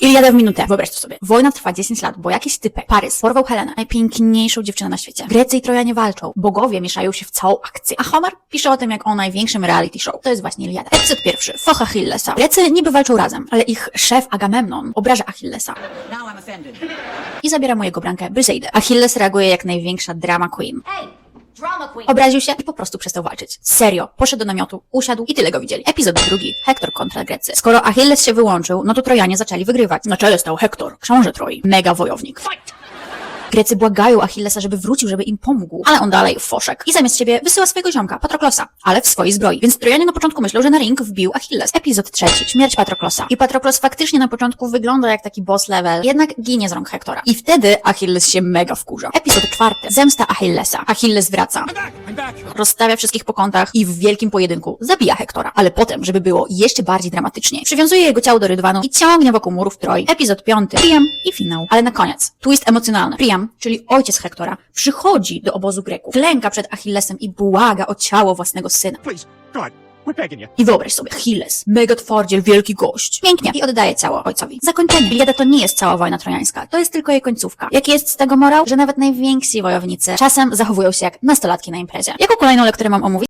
Iliada w minutę. Wyobraź to sobie. Wojna trwa 10 lat, bo jakiś typek, Parys, porwał Helenę, najpiękniejszą dziewczynę na świecie. Grecy i Trojanie walczą. Bogowie mieszają się w całą akcję. A Homer pisze o tym jak o największym reality show. To jest właśnie Iliada. Epizod pierwszy. Foch Achillesa. Grecy niby walczą razem, ale ich szef Agamemnon obraża Achillesa Now I'm offended. i zabiera mu jego brankę Bryseidę. Achilles reaguje jak największa drama queen. Hey, drama queen. Obraził się i po prostu przestał walczyć. Serio. Poszedł do namiotu, usiadł i tyle go widzieli. Epizod drugi. Hektor kontra Grecy. Skoro Achilles się wyłączył, no to Trojanie zaczęli wygrywać. Na czele stał Hektor, książę Troi. Mega wojownik. Grecy błagają Achillesa, żeby wrócił, żeby im pomógł, ale on dalej foszek. I zamiast siebie wysyła swojego ziomka, Patroklosa, ale w swojej zbroi. Więc Trojanie na początku myślą, że na ring wbił Achilles. Epizod trzeci. Śmierć Patroklosa. I Patroklos faktycznie na początku wygląda jak taki boss level, jednak ginie z rąk Hektora. I wtedy Achilles się mega wkurza. Epizod czwarty. Zemsta Achillesa. Achilles wraca. Rozstawia wszystkich po kątach i w wielkim pojedynku zabija Hektora. Ale potem, żeby było jeszcze bardziej dramatycznie, przywiązuje jego ciało do rydwanu i ciągnie wokół murów Troi. Epizod piąty. Priam i finał. Ale na koniec. Twist emocjonalny. Priam, czyli ojciec Hektora, przychodzi do obozu Greków, klęka przed Achillesem i błaga o ciało własnego syna. Please, God, I wyobraź sobie, Achilles, mega twardziel, wielki gość. Pięknie. I oddaje ciało ojcowi. Zakończenie. Iliada to nie jest cała wojna trojańska. To jest tylko jej końcówka. Jaki jest z tego morał? Że nawet najwięksi wojownicy czasem zachowują się jak nastolatki na imprezie. Jaką kolejną lekturę mam omówić?